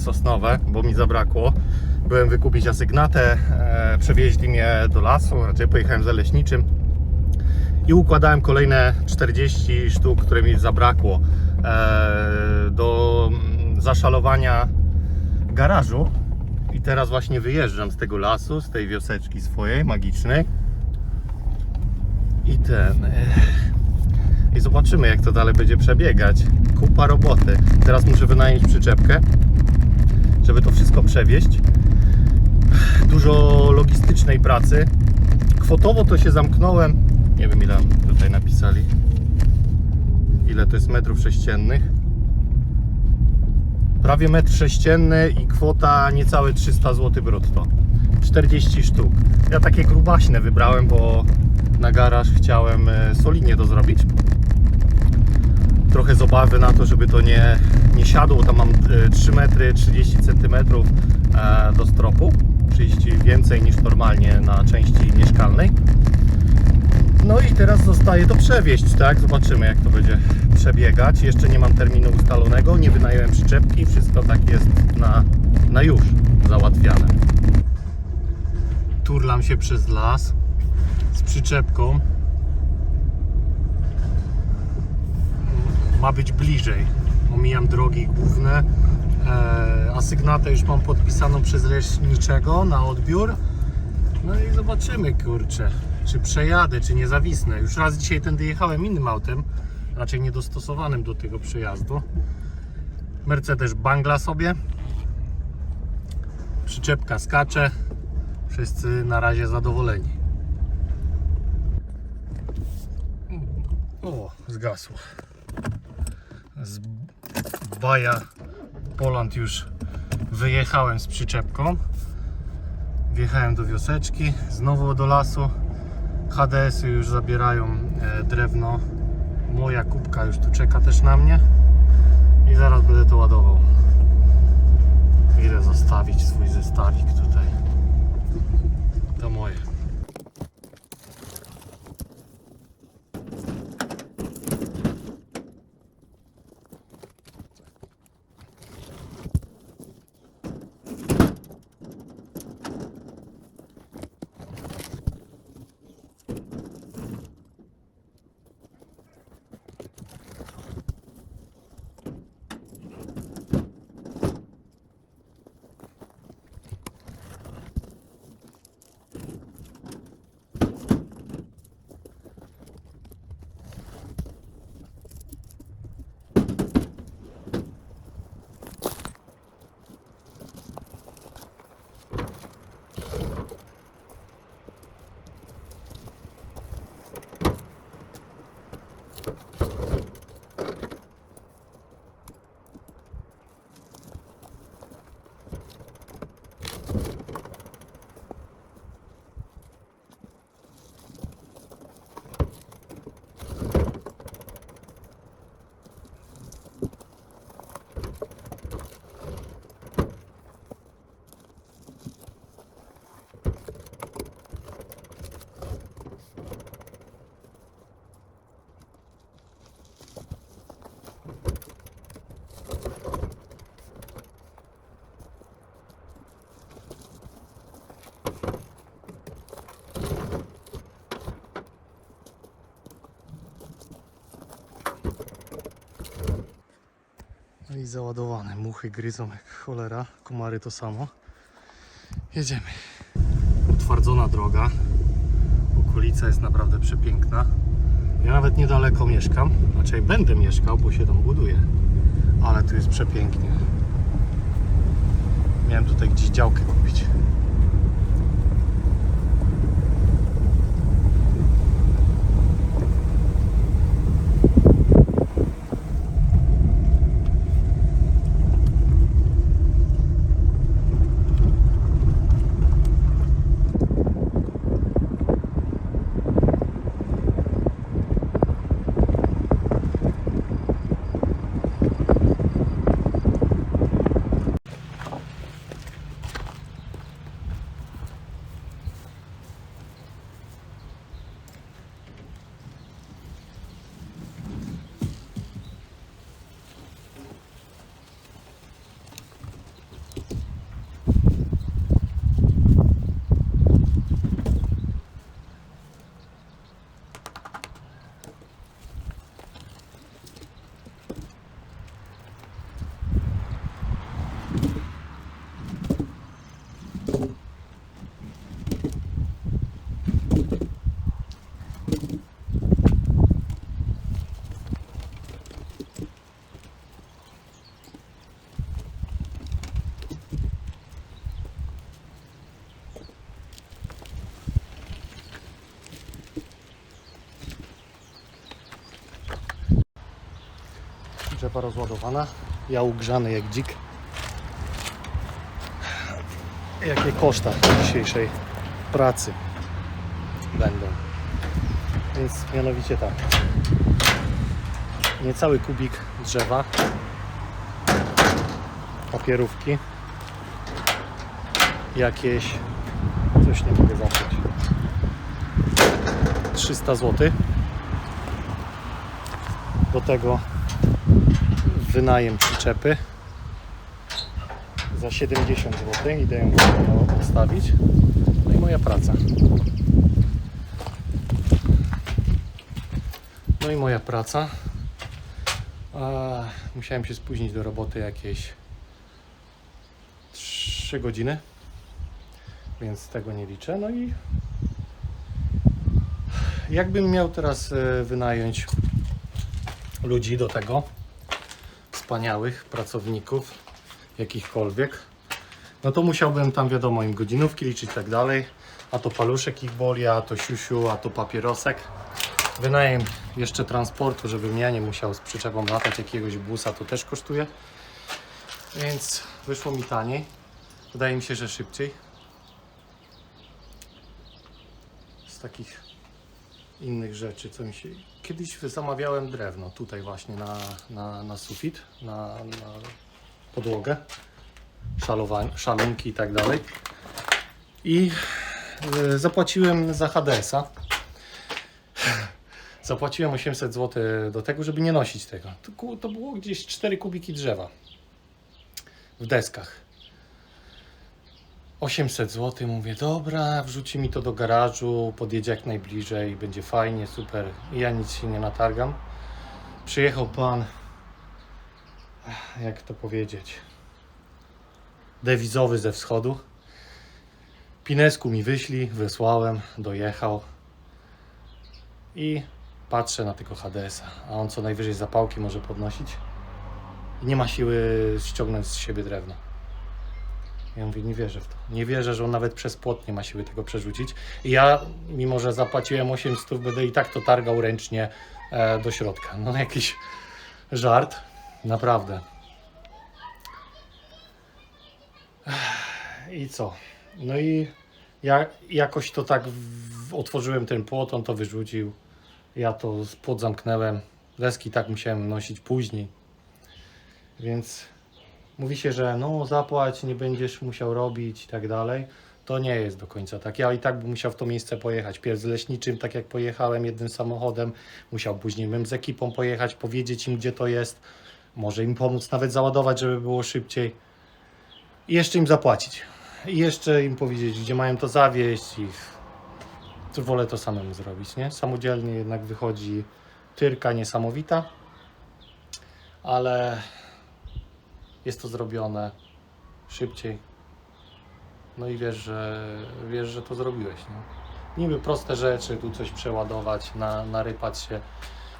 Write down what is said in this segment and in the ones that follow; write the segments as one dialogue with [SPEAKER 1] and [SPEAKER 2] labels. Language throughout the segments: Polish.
[SPEAKER 1] sosnowe, bo mi zabrakło. Byłem wykupić asygnatę, e, przewieźli mnie do lasu, raczej pojechałem za leśniczym i układałem kolejne 40 sztuk, które mi zabrakło e, do mm, zaszalowania garażu. I teraz właśnie wyjeżdżam z tego lasu, z tej wioseczki swojej, magicznej. I ten. e, I zobaczymy, jak to dalej będzie przebiegać. Kupa roboty. Teraz muszę wynająć przyczepkę, żeby to wszystko przewieźć. Dużo logistycznej pracy. Kwotowo to się zamknąłem. Nie wiem, ile tutaj napisali. Ile to jest metrów sześciennych. Prawie metr sześcienny i kwota niecałe 300 zł brutto. 40 sztuk. Ja takie grubaśne wybrałem, bo na garaż chciałem e, solidnie to zrobić. Trochę z obawy na to, żeby to nie, nie siadło. Tam mam e, 3 metry 30 cm e, do stropu. 30 więcej niż normalnie na części mieszkalnej. No i teraz zostaje to przewieźć, tak? Zobaczymy jak to będzie przebiegać. Jeszcze nie mam terminu ustalonego, nie wynająłem przyczepki, wszystko tak jest na, na już załatwiane. Turlam się przez las z przyczepką. Ma być bliżej. Omijam drogi główne. E, asygnatę już mam podpisaną przez leśniczego na odbiór. No i zobaczymy, kurczę, czy przejadę, czy nie zawisnę. Już raz dzisiaj tędy jechałem innym autem, raczej niedostosowanym do tego przejazdu. Mercedes bangla sobie. Przyczepka skacze. Wszyscy na razie zadowoleni. O, zgasło. Z Baja Poland już wyjechałem z przyczepką. Wjechałem do wioseczki, znowu do lasu. HDS-y już zabierają e, drewno. Moja kubka już tu czeka też na mnie. I zaraz będę to ładował. Idę zostawić swój zestawik tutaj. To moje. No i załadowane. Muchy gryzą jak cholera. Komary to samo. Jedziemy. Utwardzona droga. Okolica jest naprawdę przepiękna. Ja nawet niedaleko mieszkam. Raczej będę mieszkał, bo się tam buduje. Ale tu jest przepięknie. Miałem tutaj gdzieś działkę kupić. Przyczepa rozładowana. Ja ugrzany jak dzik. Jakie koszta dzisiejszej pracy będą. Więc mianowicie tak. Niecały kubik drzewa. Papierówki. Jakieś coś nie mogę zacząć. 300 zł. Do tego wynajem przyczepy za 70 zł. Idę ją odstawić. No i moja praca. No i moja praca. A, musiałem się spóźnić do roboty jakieś 3 godziny, więc tego nie liczę. No i jakbym miał teraz e, wynająć ludzi do tego, wspaniałych pracowników, jakichkolwiek, no to musiałbym tam wiadomo im godzinówki liczyć i tak dalej. A to paluszek ich boli, a to siusiu, a to papierosek. Wynajem jeszcze transportu, żebym ja nie musiał z przyczepą latać jakiegoś busa, to też kosztuje. Więc wyszło mi taniej. Wydaje mi się, że szybciej. Z takich innych rzeczy, co mi się... Kiedyś zamawiałem drewno tutaj właśnie na, na, na sufit, na, na podłogę, szalunki i tak dalej. I y, zapłaciłem za HDS-a. Zapłaciłem 800 zł do tego, żeby nie nosić tego. To, to było gdzieś 4 kubiki drzewa w deskach. 800 zł, mówię, dobra, wrzuci mi to do garażu, podjedzie jak najbliżej, będzie fajnie, super. Ja nic się nie natargam. Przyjechał pan, jak to powiedzieć, dewizowy ze wschodu. Pinesku mi wyśli, wysłałem, dojechał i patrzę na tego HDS-a, a on co najwyżej zapałki może podnosić i nie ma siły ściągnąć z siebie drewna. Ja mówię, nie wierzę w to. Nie wierzę, że on nawet przez płot nie ma siły tego przerzucić. I ja, mimo że zapłaciłem 800, będę i tak to targał ręcznie e, do środka. No jakiś żart. Naprawdę. I co? No i ja jakoś to tak w, otworzyłem ten płot, on to wyrzucił. Ja to płot zamknąłem. Deski tak musiałem nosić później. Więc mówi się, że no zapłać, nie będziesz musiał robić i tak dalej. To nie jest do końca tak. Ja i tak bym musiał w to miejsce pojechać. Pierw z leśniczym, tak jak pojechałem jednym samochodem. Musiał później bym z ekipą pojechać, powiedzieć im gdzie to jest. Może im pomóc nawet załadować, żeby było szybciej. I jeszcze im zapłacić. I jeszcze im powiedzieć, gdzie mają to zawieźć i to wolę to samemu zrobić, nie? Samodzielnie jednak wychodzi tyrka niesamowita, ale jest to zrobione szybciej. No i wiesz, że wiesz, że to zrobiłeś, nie? Niby proste rzeczy, tu coś przeładować, na, narypać się,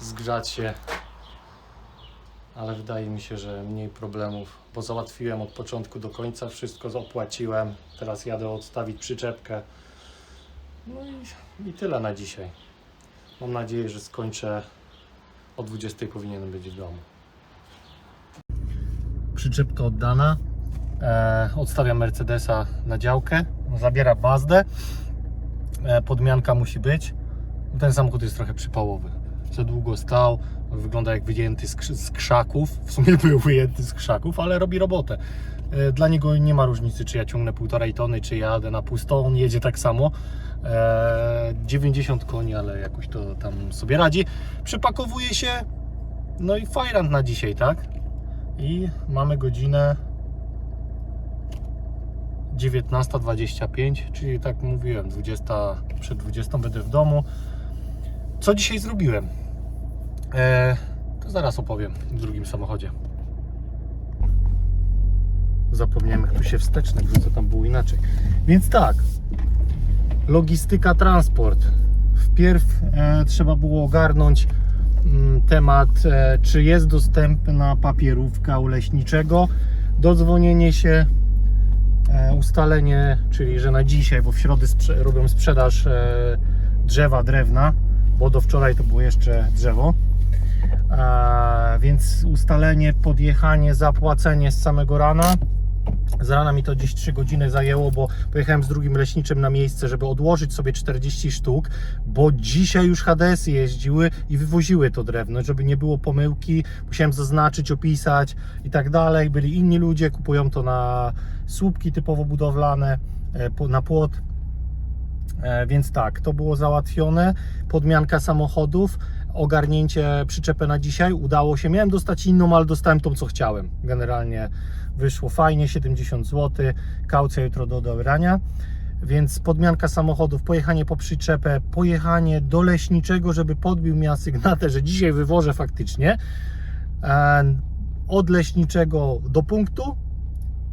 [SPEAKER 1] zgrzać się, ale wydaje mi się, że mniej problemów, bo załatwiłem od początku do końca, wszystko zapłaciłem, teraz jadę odstawić przyczepkę. No i, i tyle na dzisiaj. Mam nadzieję, że skończę o 20 powinienem być w domu. Przyczepka oddana. E, odstawiam Mercedesa na działkę. Zabiera bazdę. E, podmianka musi być. Ten samochód jest trochę przypałowy. Za długo stał. Wygląda jak wyjęty z, z krzaków. W sumie był wyjęty z krzaków, ale robi robotę. E, Dla niego nie ma różnicy, czy ja ciągnę półtorej tony, czy jadę na pusto. On jedzie tak samo. E, 90 koni, ale jakoś to tam sobie radzi. Przypakowuje się. No i fajrant na dzisiaj, tak? I mamy godzinę 19.25, czyli tak mówiłem, 20, przed 20 będę w domu. Co dzisiaj zrobiłem? E, to zaraz opowiem w drugim samochodzie. Zapomniałem, tu się wsteczny wrzuca, tam było inaczej. Więc tak, logistyka, transport. Wpierw e, trzeba było ogarnąć temat, e, czy jest dostępna papierówka u leśniczego, dodzwonienie się, e, ustalenie, czyli że na dzisiaj, bo w środę robią sprzedaż e, drzewa, drewna, bo do wczoraj to było jeszcze drzewo. Więc ustalenie, podjechanie, zapłacenie z samego rana. Z rana mi to gdzieś 3 godziny zajęło, bo pojechałem z drugim leśniczym na miejsce, żeby odłożyć sobie 40 sztuk, bo dzisiaj już HDS-y jeździły i wywoziły to drewno, żeby nie było pomyłki. Musiałem zaznaczyć, opisać i tak dalej. Byli inni ludzie, kupują to na słupki typowo budowlane, e, na płot. E, Więc tak, to było załatwione. Podmianka samochodów, ogarnięcie przyczepy na dzisiaj. Udało się. Miałem dostać inną, ale dostałem tą, co chciałem. Generalnie wyszło fajnie, 70 zł. Kaucja jutro do odebrania. Więc podmianka samochodów, pojechanie po przyczepę, pojechanie do leśniczego, żeby podbił mi asygnatę, że dzisiaj wywożę faktycznie. Od leśniczego do punktu.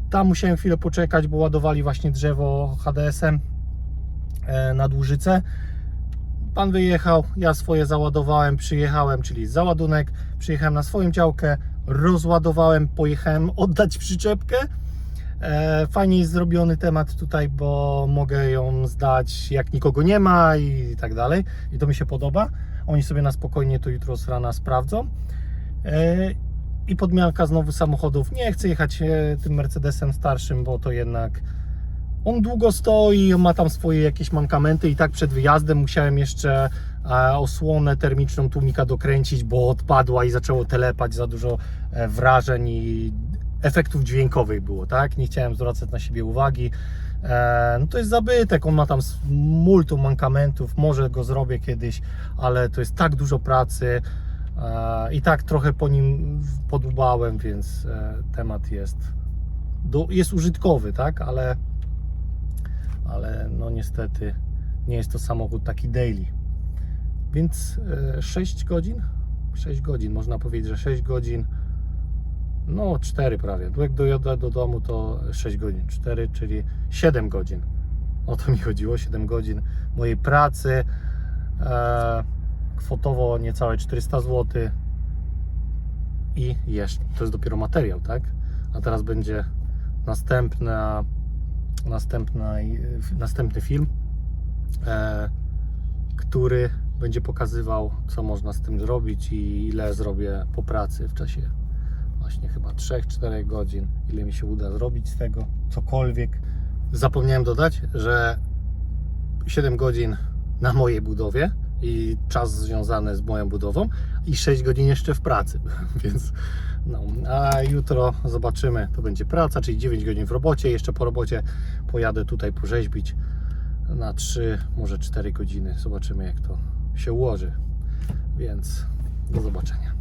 [SPEAKER 1] Tam musiałem chwilę poczekać, bo ładowali właśnie drzewo HDS-em na Dłużycę. Pan wyjechał, ja swoje załadowałem, przyjechałem, czyli załadunek, przyjechałem na swoją działkę, rozładowałem, pojechałem oddać przyczepkę. E, Fajnie zrobiony temat tutaj, bo mogę ją zdać jak nikogo nie ma i tak dalej. I to mi się podoba. Oni sobie na spokojnie to jutro z rana sprawdzą. E, I podmianka znowu samochodów. Nie chcę jechać e, tym Mercedesem starszym, bo to jednak on długo stoi, ma tam swoje jakieś mankamenty i tak przed wyjazdem musiałem jeszcze e, osłonę termiczną tłumika dokręcić, bo odpadła i zaczęło telepać za dużo e, wrażeń i efektów dźwiękowych było, tak? Nie chciałem zwracać na siebie uwagi. E, no to jest zabytek, on ma tam multum mankamentów, może go zrobię kiedyś, ale to jest tak dużo pracy i tak trochę po nim podłubałem, więc temat jest, jest użytkowy, tak? Ale ale no niestety nie jest to samochód taki daily. Więc e, 6 godzin? 6 godzin, można powiedzieć, że 6 godzin. No 4 prawie. Jak dojadę do domu to 6 godzin, 4, czyli 7 godzin. O to mi chodziło, 7 godzin mojej pracy. E, kwotowo niecałe 400 zł. I jeszcze, to jest dopiero materiał, tak? A teraz będzie następna, następny film, e, który będzie pokazywał, co można z tym zrobić i ile zrobię po pracy w czasie właśnie chyba 3-4 godzin, ile mi się uda zrobić z tego, cokolwiek. Zapomniałem dodać, że 7 godzin na mojej budowie i czas związany z moją budową i 6 godzin jeszcze w pracy, więc no, a jutro zobaczymy, to będzie praca, czyli 9 godzin w robocie, jeszcze po robocie pojadę tutaj porzeźbić na 3, może 4 godziny, zobaczymy jak to się ułoży, więc do zobaczenia.